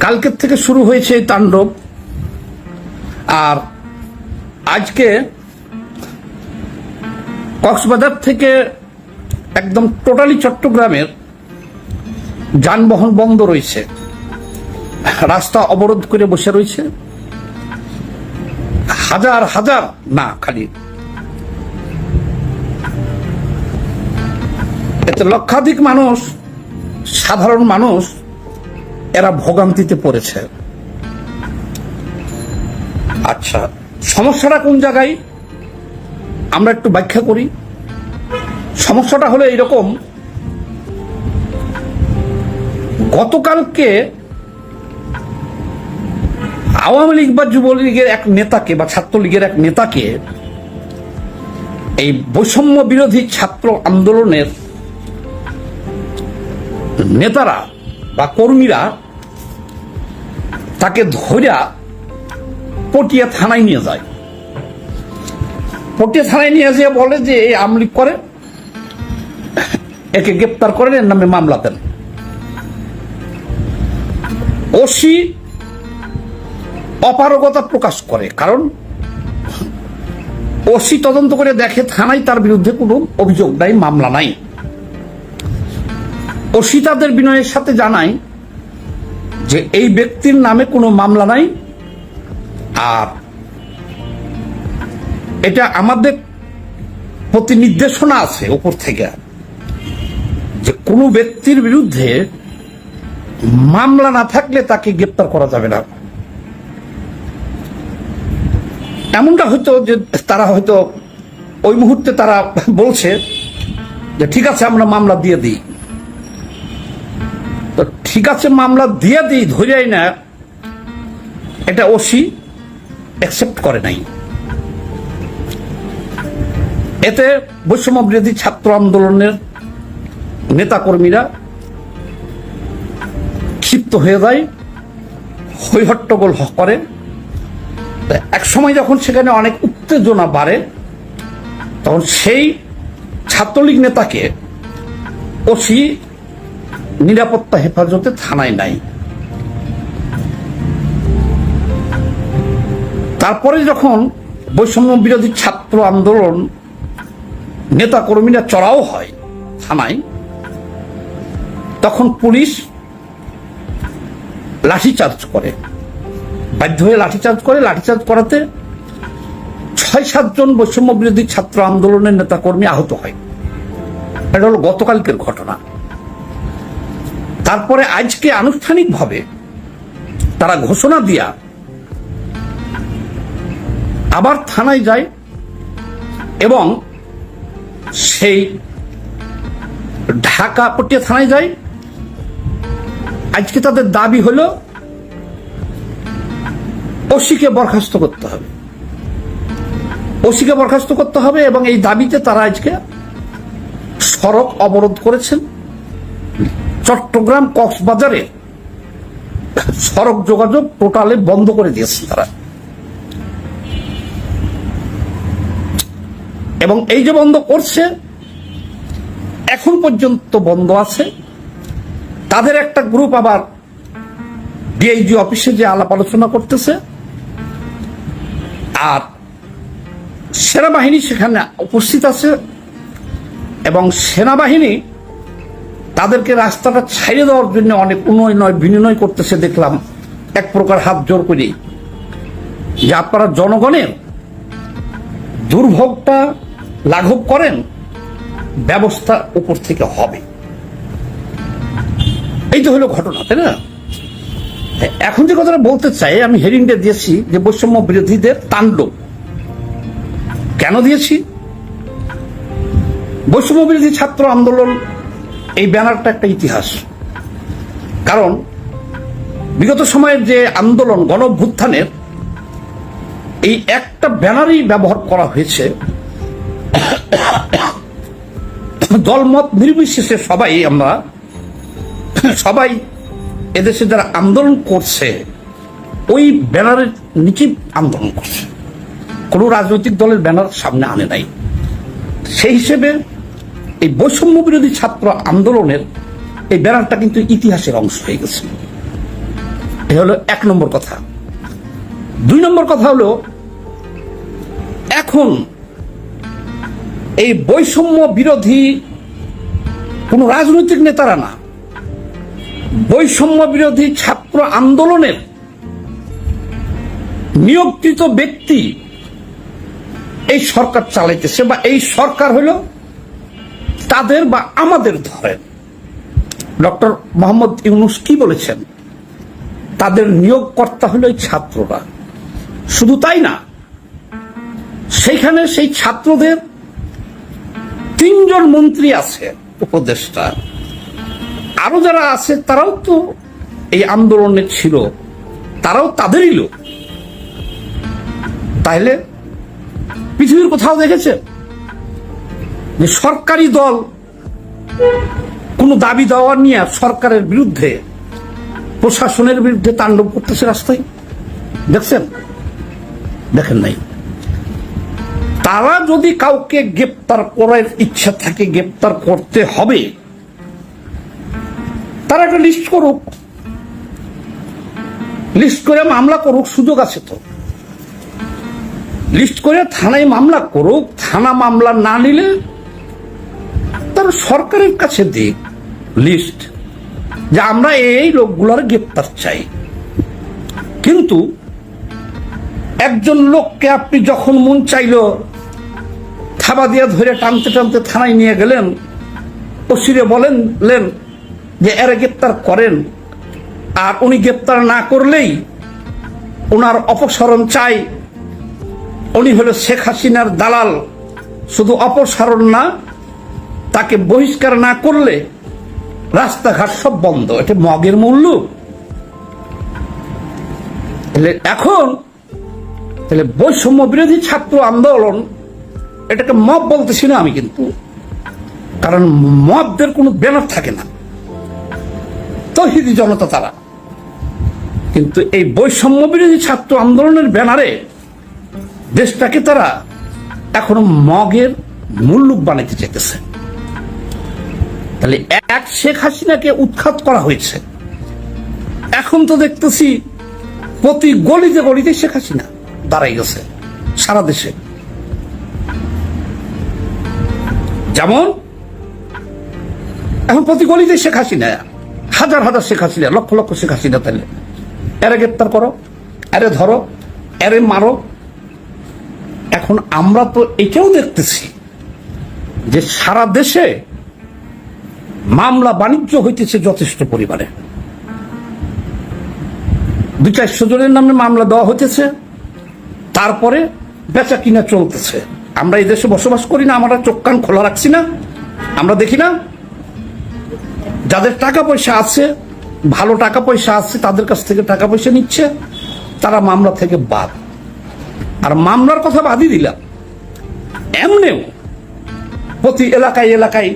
কালকের থেকে শুরু হয়েছে এই তাণ্ডব। আর আজকে কক্সবাজার থেকে একদম টোটালি চট্টগ্রামের যানবাহন বন্ধ রয়েছে। রাস্তা অবরোধ করে বসে রয়েছে। হাজার হাজার, না, খালি। এতে লক্ষাধিক মানুষ, সাধারণ মানুষ এরা ভোগান্তিতে পড়েছে। আচ্ছা। সমস্যাটা কোন জায়গায়? আমরা একটু ব্যাখ্যা করি। সমস্যাটা হলো এইরকম গতকালকে আওয়ামী লীগ বা যুবলীগের এক নেতাকে বা ছাত্রলীগের এক নেতাকে এই বৈষম্য বিরোধী ছাত্র আন্দোলনের নেতারা বা কর্মীরা তাকে ধইরা পটিয়া থানায় নিয়ে যায়। পটিয়া থানায় নিয়ে যেয়ে বলে যে এই আমলিক করে, একে গ্রেপ্তার করেন এর নামে মামলা দেন। ওসি অপারগতা প্রকাশ করে, কারণ ওসি তদন্ত করে দেখে থানায় তার বিরুদ্ধে কোনো অভিযোগ নাই, মামলা নাই। ওসি তাদের বিনয়ের সাথে জানায় যে এই ব্যক্তির নামে কোনো মামলা নাই। আর এটা আমাদের প্রতি নির্দেশনা আছে উপর থেকে যে কোনো ব্যক্তির বিরুদ্ধে মামলা না থাকলে তাকে গ্রেপ্তার করা যাবে না। এমনটা হয়তো যে তারা হয়তো ওই মুহূর্তে তারা বলছে যে, ঠিক আছে, আমরা মামলা দিয়ে দিই। ঠিক আছে, মামলা দিয়ে দিই ধরেই না। এটা ওসি অ্যাকসেপ্ট করে নাই। এতে বৈষম্য বিরোধী ছাত্র আন্দোলনের নেতাকর্মীরা ক্ষিপ্ত হয়ে যায়, হৈহট্টগোল করে। এক সময় যখন সেখানে অনেক উত্তেজনা বাড়ে, তখন সেই ছাত্রলীগ নেতাকে ওসি নিরাপত্তা হেফাজতে থানায় নাই। তারপরে যখন বৈষম্য বিরোধী ছাত্র আন্দোলন নেতা কর্মীরা চড়াও হয় থানায়, তখন পুলিশ লাঠিচার্জ করে। বাধ্য হয়ে লাঠিচার্জ করে। লাঠিচার্জ করাতে ছয় সাতজন বৈষম্য বিরোধী ছাত্র আন্দোলনের নেতাকর্মী আহত হয়। এটা হলো গতকালকের ঘটনা। তারপরে আজকে আনুষ্ঠানিকভাবে তারা ঘোষণা দিয়া আবার থানায় যায় এবং সেই ঢাকা পটিয়া থানায় যায়। আজকে তাদের দাবি হলো, ওসিকে বরখাস্ত করতে হবে। ওসিকে বরখাস্ত করতে হবে এবং এই দাবিতে তারা আজকে সড়ক অবরোধ করেছেন। চট্টগ্রাম কক্সবাজারে সড়ক যোগাযোগ টোটালে বন্ধ করে দিয়েছে তারা। এবং এই যে বন্ধ করছে, এখন পর্যন্ত বন্ধ আছে। তাদের একটা গ্রুপ আবার ডিআইজি অফিসে যে আলাপ আলোচনা করতেছে। আর সেনাবাহিনী সেখানে উপস্থিত আছে এবং সেনাবাহিনী তাদেরকে রাস্তাটা ছাইড়ে দেওয়ার জন্য অনেক উন্নয়ন বিনিময় করতেছে দেখলাম। এক প্রকার হাত জোর করে। যে আপনারা জনগণের দুর্ভোগটা লাঘব করেন, ব্যবস্থা উপর থেকে হবে। এই তো হলো ঘটনা, তাই না? এখন যে কথাটা বলতে চাই, আমি হেরিংটা দিয়েছি যে বৈষম্য বিরোধীদের তাণ্ডব। কেন দিয়েছি? বৈষম্য বিরোধী ছাত্র আন্দোলন এই ব্যানারটা একটা ইতিহাস। কারণ বিগত সময়ের যে আন্দোলন, গণভ্যুত্থানের, এই একটা ব্যানারই ব্যবহার করা হয়েছে। দলমত নির্বিশেষে সবাই আমরা, সবাই এদেশে যারা আন্দোলন করছে, ওই ব্যানারের নিচে আন্দোলন করছে। কোনো রাজনৈতিক দলের ব্যানার সামনে আনে নাই। সেই হিসেবে এই বৈষম্য বিরোধী ছাত্র আন্দোলনের এই ব্যানারটা কিন্তু ইতিহাসের অংশ হয়ে গেছে। এ হলো এক নম্বর কথা। দুই নম্বর কথা হলো, এখন এই বৈষম্য বিরোধী কোন রাজনৈতিক নেতারা না বৈষম্য বিরোধী ছাত্র আন্দোলনের নিয়োগকৃত ব্যক্তি এই সরকার চালাইতেছে বা এই সরকার হলো তাদের বা আমাদের ধরেন ডক্টর মোহাম্মদ ইউনুস কি বলেছেন? তাদের নিয়োগকর্তা হলো ছাত্ররা। শুধু তাই না সেইখানে সেই ছাত্রদের তিনজন মন্ত্রী আছে, উপদেষ্টা। আরও যারা আছে, তারাও তো এই আন্দোলনে ছিল। তারাও তাদেরই লোক। তাইলে পৃথিবীর কোথাও দেখেছে যে সরকারি দল কোনো দাবি দেওয়া নিয়ে সরকারের বিরুদ্ধে, প্রশাসনের বিরুদ্ধে তাণ্ডব করতেছে রাস্তায়। দেখছেন? দেখেন নাই। তারা যদি কাউকে গ্রেপ্তার করার ইচ্ছা থাকে, গ্রেপ্তার করতে হবে, তারা একটা লিস্ট করুক। লিস্ট করে মামলা করুক, সুযোগ আছে তো। লিস্ট করে থানায় মামলা করুক, থানা মামলা না নিলে তার সরকারের কাছে দিক লিস্ট যে আমরা এই লোকগুলোর গ্রেপ্তার চাই। কিন্তু একজন লোককে আপনি যখন মন চাইল থাবা দিয়ে ধরে টানতে টানতে থানায় নিয়ে গেলেন, ওসিরে বলেন লেন যে এরা গ্রেপ্তার করেন, আর উনি গ্রেপ্তার না করলেই ওনার অপসারণ চাই। উনি হলো শেখ হাসিনার দালাল, শুধু অপসারণ না তাকে বহিষ্কার না করলে রাস্তাঘাট সব বন্ধ। এটা মগের মূল্য। এখন, তাহলে বৈষম্য বিরোধী ছাত্র আন্দোলন, এটাকে মব বলতেছি না আমি কিন্তু। কারণ মবদের কোনো ব্যানার থাকে না। তহিদি জনতা তারা। কিন্তু এই বৈষম্য বিরোধী ছাত্র আন্দোলনের ব্যানারে দেশটাকে তারা এখনও মগের মূল্যক বানাইতে চাইতেছে। তাহলে এক শেখ হাসিনাকে উৎখাত করা হয়েছে। এখন তো দেখতেছি প্রতি গলিতে গলিতে শেখ হাসিনা দাঁড়াই গেছে, সারা দেশে। যেমন, এখন প্রতি গলিতে শেখ হাসিনা, হাজার হাজার শেখ হাসিনা, লক্ষ লক্ষ শেখ হাসিনা তাহলে। এরে গ্রেপ্তার করো, এরে ধরো, এরে মারো। এখন আমরা তো এটাও দেখতেছি যে সারা দেশে মামলা বাণিজ্য হইতেছে যথেষ্ট পরিমাণে। দুই চারশো জনের নামে মামলা দেওয়া হইতেছে, তারপরে বেচা কিনা চলতেছে। আমরা এই দেশে বসবাস করি না, আমরা চোখ কান খোলা রাখছি না, আমরা দেখি না। যাদের টাকা পয়সা আছে, ভালো টাকা পয়সা আছে, তাদের কাছ থেকে টাকা পয়সা নিচ্ছে, তারা মামলা থেকে বাদ। আর মামলার কথা বাদই দিলাম। এমনিও প্রতি এলাকায় এলাকায়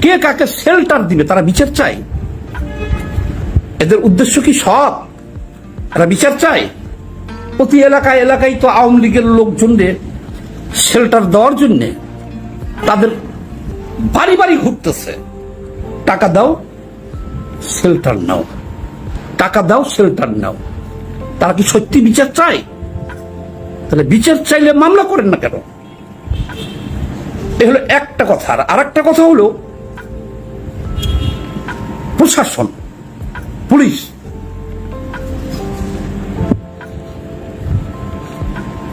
কে কাকে শেল্টার দিবে, তারা বিচার চায়। এদের উদ্দেশ্য কি সৎ তারা বিচার চায়? প্রতি এলাকায় এলাকায় তো আওয়ামী লীগের লোকজনদের শেল্টার দেওয়ার জন্যে তাদের বাড়ি বাড়ি ঘুরতেছে। টাকা দাও শেল্টার নাও। টাকা দাও শেল্টার নাও। তারা কি সত্যি বিচার চায়? তাহলে বিচার চাইলে মামলা করেন না কেন? এ হলো একটা কথা। আর আরেকটা কথা হলো প্রশাসন, পুলিশ।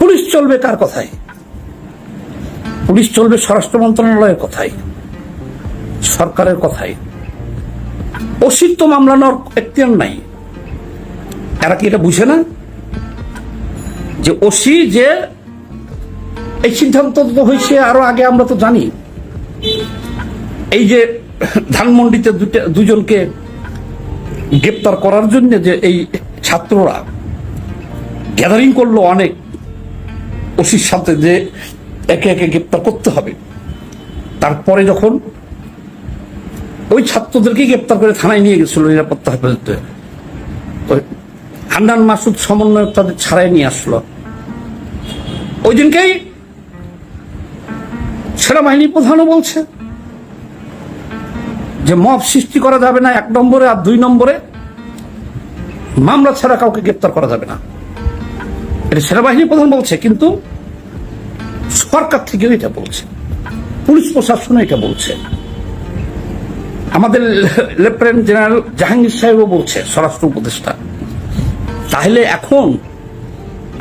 পুলিশ চলবে কার কথায়? পুলিশ চলবে স্বরাষ্ট্র মন্ত্রণালয়ের কথায়, সরকারের কথায়। অসিত্ব মামলানোর এখতিয়ার নাই। এরা কি এটা বুঝে না? যে ওসি যে এই সিদ্ধান্ত তো হয়েছে, আরও আগে আমরা তো জানি। এই যে ধানমন্ডিতে দুজনকে গ্রেপ্তার করার জন্য যে এই ছাত্ররা গ্যাদারিং করল অনেক ওসির সাথে যে একে একে গ্রেপ্তার করতে হবে। তারপরে যখন ওই ছাত্রদেরকে গ্রেপ্তার করে থানায় নিয়ে গেছিল নিরাপত্তা হেফাজতে। হান্নান মাসুদ সমন্বয়ক তাদের ছাড়াই নিয়ে আসলো। ওই দিনকেই সেনাবাহিনী প্রধানও বলছে। যে মব সৃষ্টি করা যাবে না এক নম্বরে আর দুই নম্বরে, মামলা ছাড়া কাউকে গ্রেপ্তার করা যাবে না। এটা সেনাবাহিনী প্রধান বলছে, কিন্তু সরকার থেকেও এটা বলছে, পুলিশ প্রশাসন এটা বলছে। আমাদের লেফটেন্যান্ট জেনারেল জাহাঙ্গীর সাহেবও বলছে, স্বরাষ্ট্র উপদেষ্টা। তাহলে এখন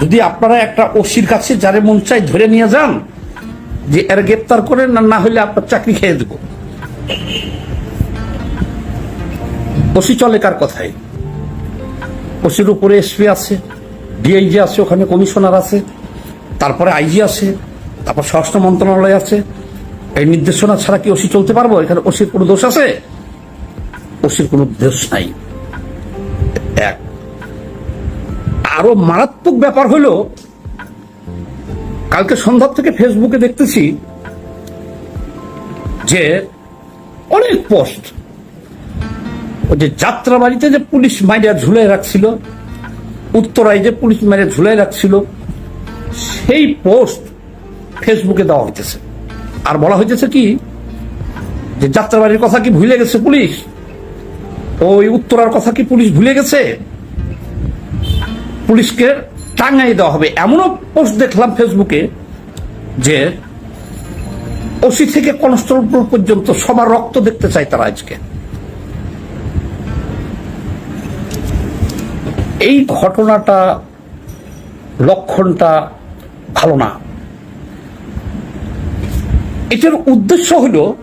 যদি আপনারা একটা ওসির কাছে যারে মন চাই ধরে নিয়ে যান, যে এর গ্রেপ্তার করেন, না হলে আপনার চাকরি খেয়ে দেব। ওসি চলে কার কথায়? ওসির উপরে এসপি আছে, ডিআইজি আছে, ওখানে কমিশনার আছে, তারপরে আইজি আছে, তারপর স্বরাষ্ট্র মন্ত্রণালয় আছে। এই নির্দেশনা ছাড়া কি ওসি চলতে পারব? এখানে ওসির কোনো দোষ আছে? ওসির কোনো দোষ নাই। এক, আরও মারাত্মক ব্যাপার হলো, কালকে সন্ধ্যা থেকে ফেসবুকে দেখতেছি যে অনেক পোস্ট ওই যে যাত্রাবাড়িতে যে পুলিশ মাইরা ঝুলাই রাখছিল, উত্তরায় যে পুলিশ মাইরা ঝুলাই রাখছিল, সেই পোস্ট ফেসবুকে দেওয়া হইতেছে। আর বলা হইতেছে কি, যে যাত্রাবাড়ির কথা কি ভুলে গেছে পুলিশ? ওই উত্তরার কথা কি পুলিশ ভুলে গেছে? পুলিশকে টাঙ্গাই দেওয়া হবে। এমনও পোস্ট দেখলাম ফেসবুকে যে ওসি থেকে কনস্টেবল পর্যন্ত সবার রক্ত দেখতে চায় তারা আজকে। এই ঘটনাটা, লক্ষণটা ভালো না। এটার উদ্দেশ্য হলো,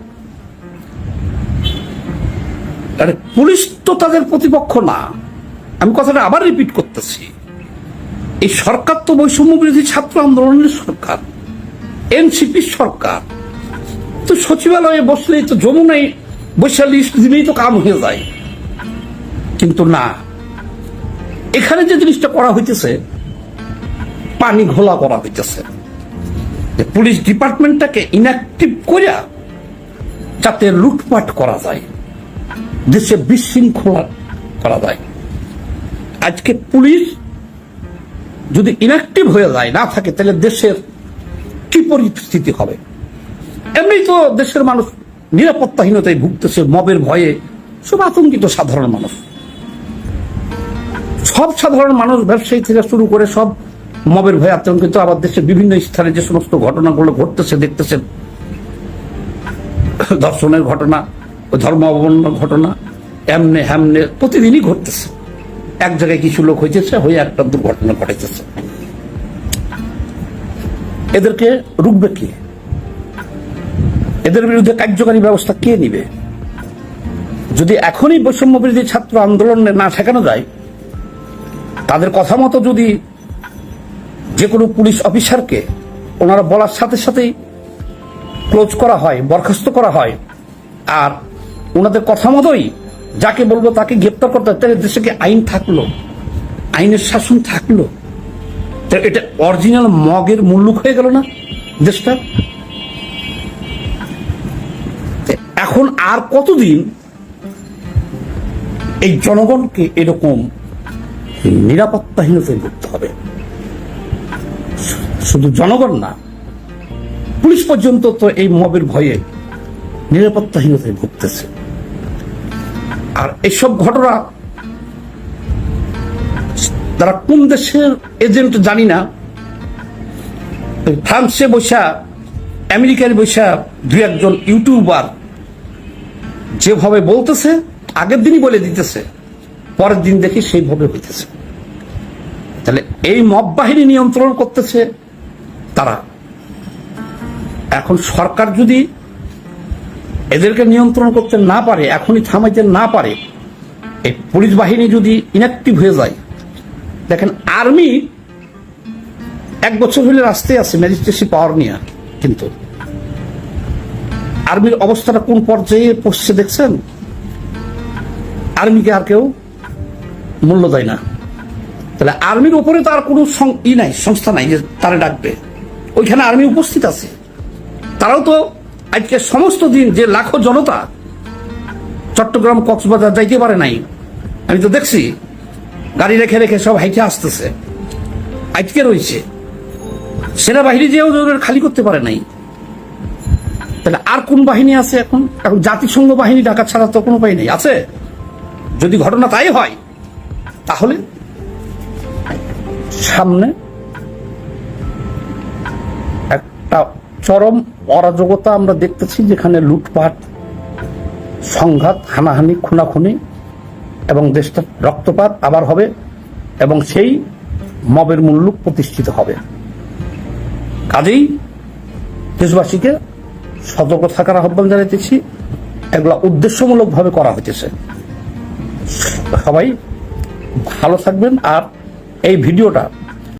আরে পুলিশ তো তাদের প্রতিপক্ষ না। আমি কথাটা আবার রিপিট করতেছি। এই সরকার তো বৈষম্য বিরোধী ছাত্র আন্দোলনের সরকার এনসিপির সরকার। তো সচিবালয়ে বসলেই তো যমুনায় বৈশালী দিলেই তো কাম হয়ে যায়। কিন্তু না। এখানে যে জিনিসটা করা হইতেছে, পানি ঘোলা করা হইতেছে। পুলিশ ডিপার্টমেন্টটাকে ইনঅ্যাক্টিভ করিয়া যাতে লুটপাট করা যায়, দেশে বিশৃঙ্খলা করা যায়। আজকে পুলিশ যদি ইনঅ্যাক্টিভ হয়ে যায়, না থাকে, তাহলে দেশের কি পরিস্থিতি হবে? এমনি তো দেশের মানুষ নিরাপত্তাহীনতায় ভুগতেছে, মবের ভয়ে। সব আতঙ্কিত সাধারণ মানুষ। সব সাধারণ মানুষ ব্যবসায়ী থেকে শুরু করে সব মবের ভয়ে আতঙ্কিত, আবার দেশের বিভিন্ন স্থানে যে সমস্ত ঘটনাগুলো ঘটতেছে, দেখতেছেন। ধর্ষণের ঘটনা ধর্ম অবমাননার ঘটনা, এমনে হ্যামনে প্রতিদিনই ঘটতেছে। এক জায়গায় কিছু লোক হইতেছে, হয়ে একটা দুর্ঘটনা ঘটেছে এদেরকে রুখবে কে? এদের বিরুদ্ধে কার্যকারী ব্যবস্থা কে নিবে? যদি এখনই বৈষম্য বিরোধী ছাত্র আন্দোলনে না ঠেকানো যায় তাদের কথা মতো যদি যে কোনো পুলিশ অফিসারকে ওনারা বলার সাথে সাথেই ক্লোজ করা হয়, বরখাস্ত করা হয়, আর ওনাদের কথা মতোই যাকে বলব তাকে গ্রেপ্তার করতে হয়, তাহলে দেশে কি আইন থাকল? আইনের শাসন থাকল? তো এটা অরিজিনাল মগের মুল্লুক হয়ে গেল না দেশটা? এখন আর কতদিন এই জনগণকে এরকম নিরাপত্তাহীনতায় ভুগতে হবে। শুধু জনগণ না, পুলিশ পর্যন্ত তো এই মবের ভয়ে নিরাপত্তাহীনতায় ভুগতেছে। আর এসব ঘটনা তারা কোন দেশের এজেন্ট জানি না। ফ্রান্সে বসা আমেরিকার বসা দু একজন ইউটিউবার যেভাবে বলতেছে, আগের দিনই বলে দিতেছে। পরের দিন দেখি সেইভাবে হইতেছে। তাহলে এই মব বাহিনী নিয়ন্ত্রণ করতেছে তারা। এখন সরকার যদি এদেরকে নিয়ন্ত্রণ করতে না পারে, এখনই থামাইতে না পারে, এই পুলিশ বাহিনী যদি ইনঅ্যাক্টিভ হয়ে যায়, দেখেন আর্মি এক বছর হলে রাস্তায় আছে ম্যাজিস্ট্রেসি পাওয়ার নিয়ে কিন্তু আর্মির অবস্থাটা কোন পর্যায়ে পড়ছে দেখছেন? আর্মিকে আর কেউ মূল্য দেয় না। তাহলে আর্মির উপরে তার কোনো ই নাই, সংস্থা নাই যে তারা ডাকবে। ওইখানে আর্মি উপস্থিত আছে। তারাও তো আজকে সমস্ত দিন যে লাখো জনতা চট্টগ্রাম, কক্সবাজার যাইতে পারে নাই, আমি তো দেখছি, গাড়ি রেখে রেখে সব হাইটে আসতেছে। আজকে রয়েছে। সেনাবাহিনী যেও খালি করতে পারে নাই। তাহলে আর কোন বাহিনী আছে এখন? এখন জাতিসংঘ বাহিনী ডাকা ছাড়া তো কোনো নেই। আছে? যদি ঘটনা তাই হয় তাহলে সামনে একটা চরম অরাজকতা আমরা দেখতেছি, যেখানে লুটপাট, সংঘাত, হানাহানি, খুনাখুনি এবং দেশটা রক্তপাত আবার হবে এবং সেই মবের মূল্য প্রতিষ্ঠিত হবে। কাজেই দেশবাসীকে সতর্ক থাকার আহ্বান জানাইতেছি এগুলা উদ্দেশ্যমূলকভাবে করা হইতেছে। সবাই ভালো থাকবেন আর এই ভিডিওটা